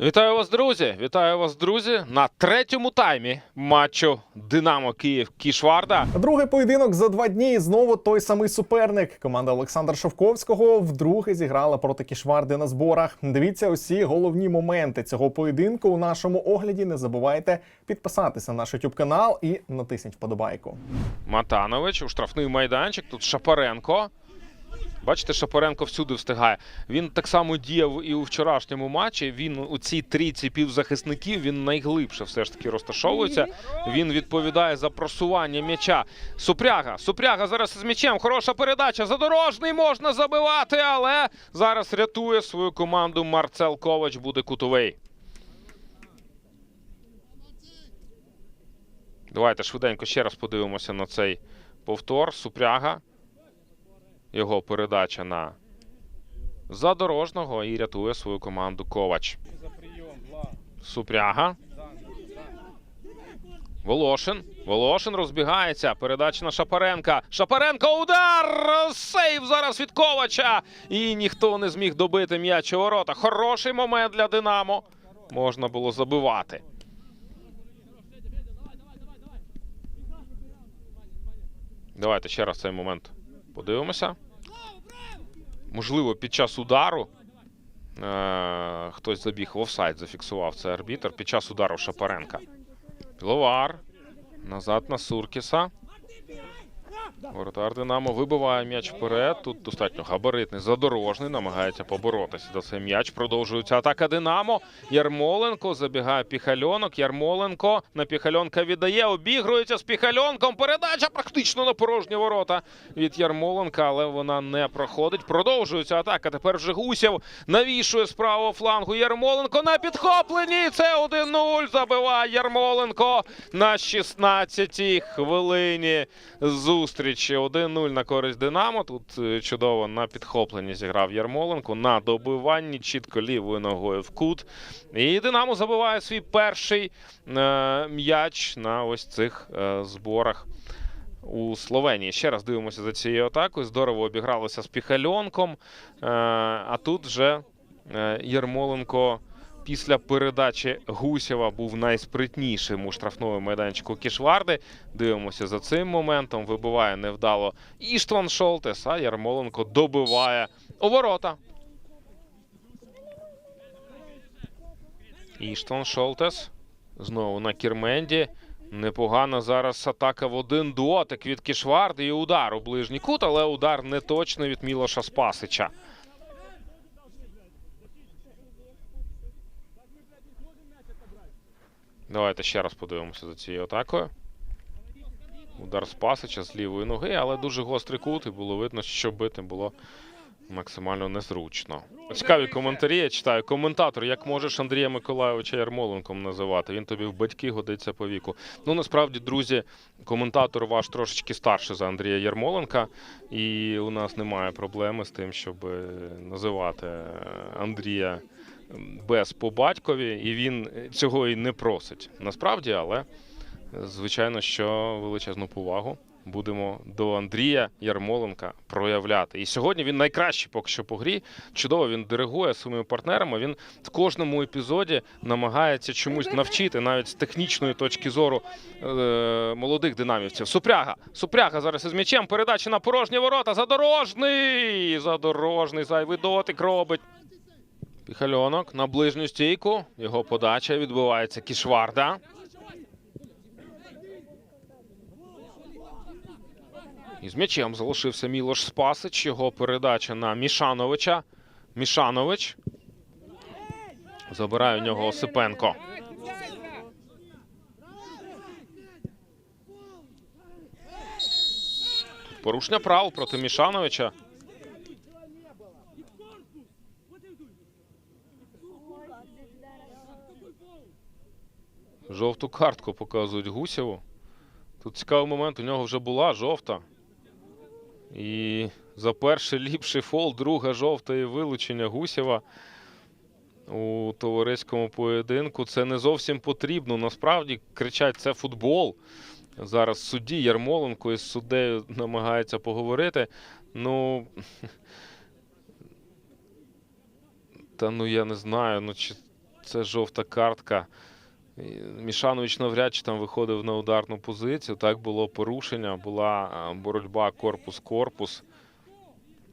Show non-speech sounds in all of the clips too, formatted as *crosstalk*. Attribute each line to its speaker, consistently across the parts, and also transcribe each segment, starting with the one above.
Speaker 1: Вітаю вас, друзі! Вітаю вас, друзі, на третьому таймі матчу Динамо Київ Кішварда.
Speaker 2: Другий поєдинок за два дні. І знову той самий суперник. Команда Олександра Шовковського вдруге зіграла проти Кішварди на зборах. Дивіться усі головні моменти цього поєдинку у нашому огляді. Не забувайте підписатися на наш YouTube канал і натисніть вподобайку.
Speaker 1: Матанович у штрафний майданчик. Тут Шапаренко. Бачите, Шапаренко всюди встигає. Він так само діяв і у вчорашньому матчі. Він у цій трійці півзахисників він найглибше все ж таки розташовується. Він відповідає за просування м'яча. Супряга. Супряга зараз з м'ячем. Хороша передача. Задорожний можна забивати, але зараз рятує свою команду. Марцел Ковач буде кутовий. Давайте швиденько ще раз подивимося на цей повтор. Супряга. Його передача на задорожного і рятує свою команду Ковач. Супряга. Волошин. Волошин розбігається. Передача на Шапаренка. Шапаренко удар! Сейв зараз від Ковача. І ніхто не зміг добити м'яч у ворота. Хороший момент для Динамо. Можна було забивати. Давайте ще раз цей момент подивимося. Можливо, під час удару е- хтось забіг в офсайд, зафіксував це арбітр. Під час удару Шапаренка. Піловар. Назад на Суркіса. Воротар Динамо вибиває м'яч вперед. Тут достатньо габаритний, задорожний. Намагається поборотися за цей м'яч. Продовжується атака Динамо. Ярмоленко забігає Піхальонок. Ярмоленко на Піхальонка віддає. Обігрується з Піхальонком. Передача практично на порожні ворота від Ярмоленка, але вона не проходить. Продовжується атака. Тепер вже Гусєв навішує з правого флангу. Ярмоленко на підхопленні. Це 1-0. Забиває Ярмоленко на 16-й хвилині зустрічі. 1-0 на користь Динамо. Тут е, чудово на підхопленні зіграв Ярмоленко. На добиванні чітко лівою ногою в кут. І Динамо забиває свій перший е, м'яч на ось цих е, зборах. У Словенії ще раз дивимося за цією атакою. Здорово обігралося з Піхальонком. Е, а тут вже е, Ярмоленко після передачі Гусєва був найспритнішим у штрафному майданчику Кішварди. Дивимося за цим моментом. Вибиває невдало Іштван Шолтес, а Ярмоленко добиває у ворота. Іштван Шолтес. Знову на Кірменді. Непогана зараз атака в один дотик від Кішварди і удар у ближній кут, але удар не точний від Мілоша Спасича. Давайте ще раз подивимося за цією атакою. Удар Спасича з лівої ноги, але дуже гострий кут, і було видно, що бити було максимально незручно. Цікаві коментарі. Я читаю. Коментатор, як можеш Андрія Миколайовича Ярмоленком називати? Він тобі в батьки годиться по віку. Ну насправді, друзі, коментатор ваш трошечки старший за Андрія Ярмоленка, і у нас немає проблеми з тим, щоб е, називати е, Андрія без по батькові, і він цього і не просить насправді, але звичайно, що величезну повагу будемо до Андрія Ярмоленка проявляти. І сьогодні він найкращий поки що по грі. Чудово він диригує своїми партнерами. Він в кожному епізоді намагається чомусь навчити, навіть з технічної точки зору е- молодих динамівців. Супряга. Супряга зараз із м'ячем. Передача на порожні ворота. Задорожний. Задорожний зайвий дотик робить. Піхальонок на ближню стійку. Його подача відбувається Кішварда. І з м'ячем залишився Мілош Спасич. Його передача на Мішановича. Мішанович. Забирає у нього Осипенко. Порушення правил проти Мішановича. Жовту картку показують Гусєву. Тут цікавий момент, у нього вже була жовта. І за перший ліпший фол, друга жовта і вилучення Гусєва у товариському поєдинку. Це не зовсім потрібно. Насправді кричать, це футбол. Зараз судді Ярмоленко із суддею намагається поговорити. Ну. *laughs* Та ну я не знаю. Ну, чи це жовта картка. Мішанович навряд чи там виходив на ударну позицію. Так було порушення, була боротьба корпус-корпус.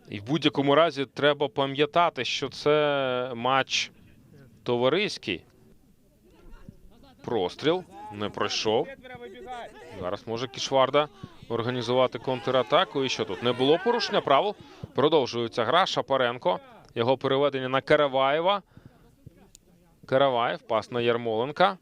Speaker 1: І в будь-якому разі треба пам'ятати, що це матч товариський. Простріл не пройшов. Зараз може Кішварда організувати контратаку. І що тут? Не було порушення правил. Продовжується гра. Шапаренко. Його переведення на Караваєва. Караваєв. Пас на Ярмоленка.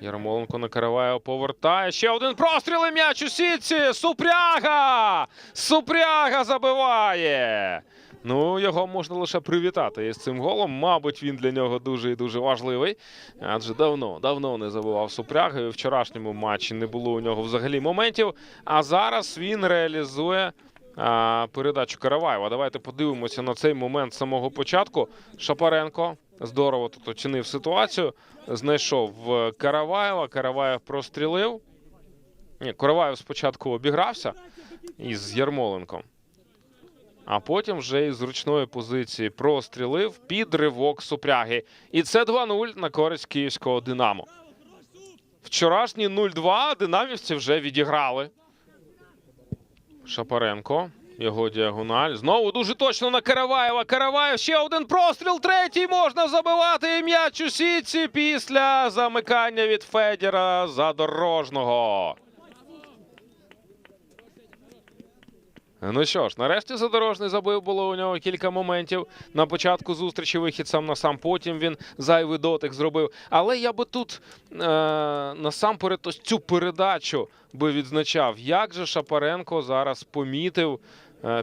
Speaker 1: Ярмоленко на Караваєва повертає. Ще один простріл і м'яч у сітці. Супряга! Супряга забиває. Ну, його можна лише привітати із цим голом. Мабуть, він для нього дуже і дуже важливий. Адже давно, давно не забував Супряги. У вчорашньому матчі не було у нього взагалі моментів. А зараз він реалізує передачу Караваєва. Давайте подивимося на цей момент самого початку. Шапаренко здорово тут оцінив ситуацію. Знайшов е, Караваєва. Караваєв прострілив. Ні, Караваєв спочатку обігрався із Ярмоленком. А потім вже із зручної позиції прострілив під ривок супряги. І це 2-0 на користь київського Динамо. Вчорашні 0-2 динамівці вже відіграли. Шапаренко. Його діагональ. Знову дуже точно на Караваєва. Караваєв ще один простріл. Третій можна забивати. І м'яч у сітці після замикання від Федіра задорожного. Ну що ж, нарешті задорожний забив. Було у нього кілька моментів. На початку зустрічі вихід сам на сам. Потім він зайвий дотик зробив. Але я би тут е- насамперед ось цю передачу би відзначав. Як же Шапаренко зараз помітив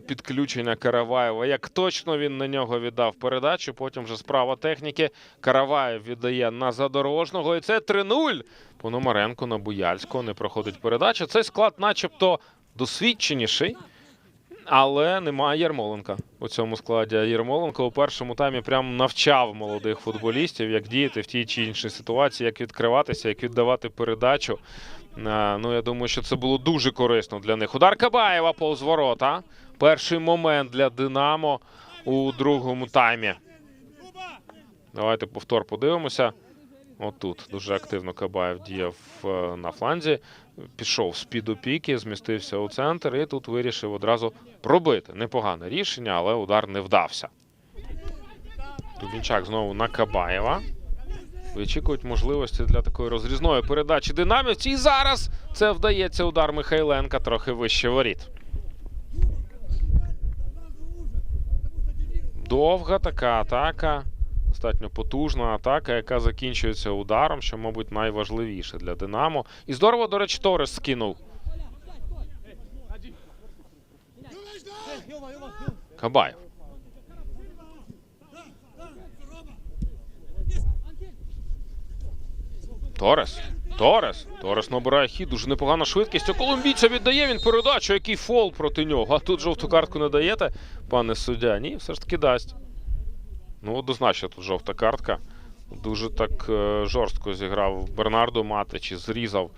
Speaker 1: підключення Караваєва. Як точно він на нього віддав передачу. Потім вже справа техніки. Караваєв віддає на задорожного. І це 3-0. Пономаренко на Буяльського не проходить передача. Цей склад, начебто, досвідченіший. Але немає Ярмоленка у цьому складі. Ярмоленко у першому таймі прям навчав молодих футболістів, як діяти в тій чи іншій ситуації, як відкриватися, як віддавати передачу. Ну, я думаю, що це було дуже корисно для них. Удар Кабаєва повз ворота. Перший момент для Динамо у другому таймі. Давайте повтор подивимося. Отут дуже активно Кабаєв діяв е, на фланзі. Пішов з під опіки, змістився у центр і тут вирішив одразу пробити. Непогане рішення, але удар не вдався. Дубінчак знову на Кабаєва. Вичікують можливості для такої розрізної передачі динамівці. І зараз це вдається удар Михайленка трохи вище воріт. Довга така атака. Достатньо потужна атака, яка закінчується ударом, що, мабуть, найважливіше для Динамо. І здорово, до речі, Торес скинув. Кабаєв. Торес. Торес. Торес набирає хід, дуже непогана швидкість. А колумбійця віддає він передачу, який фол проти нього. А тут жовту картку не даєте, пане суддя. Ні, все ж таки дасть. Ну, однозначно тут жовта картка. Дуже так е, жорстко зіграв Бернардо Матич і зрізав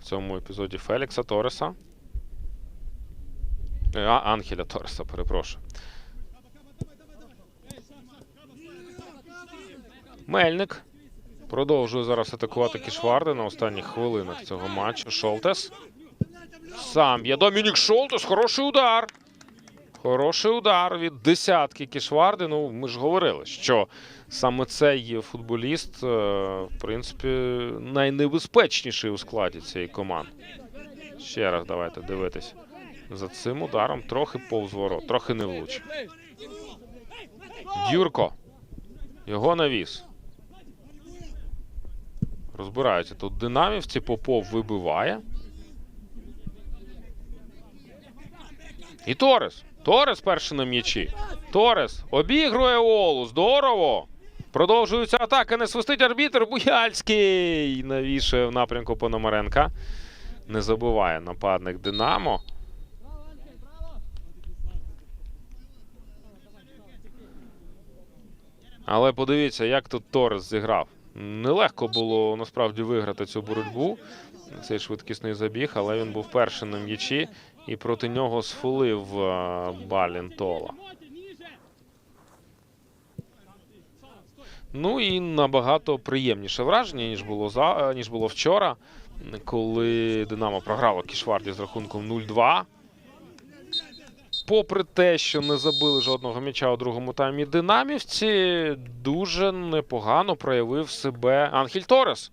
Speaker 1: в цьому епізоді Фелікса Тореса. Е, А, Анхеля Тореса, перепрошую. Мельник продовжує зараз атакувати Кішварди на останніх хвилинах цього матчу. Шолтес. Сам є Домінік Шолтес. Хороший удар. Хороший удар від десятки Кішварди. Ну, ми ж говорили, що саме цей футболіст, е, в принципі, найнебезпечніший у складі цієї команди. Ще раз давайте дивитись. За цим ударом трохи повз ворот, трохи не влучив. Дюрко. Його навіс. Розбираються тут динамівці. Попов вибиває. І Торес. Торес перший на м'ячі. Торес обігрує Олу. Здорово. Продовжується атака. Не свистить арбітр. Буяльський навішує в напрямку Пономаренка. Не забуває нападник Динамо. Але подивіться, як тут Торес зіграв. Нелегко було насправді виграти цю боротьбу. Цей швидкісний забіг, але він був перший на м'ячі і проти нього сфулив е, Балін Тола. Ну і набагато приємніше враження, ніж було за ніж було вчора, коли Динамо програло Кішварді з рахунком 0-2. Попри те, що не забили жодного м'яча у другому таймі динамівці, дуже непогано проявив себе Анхель Торес.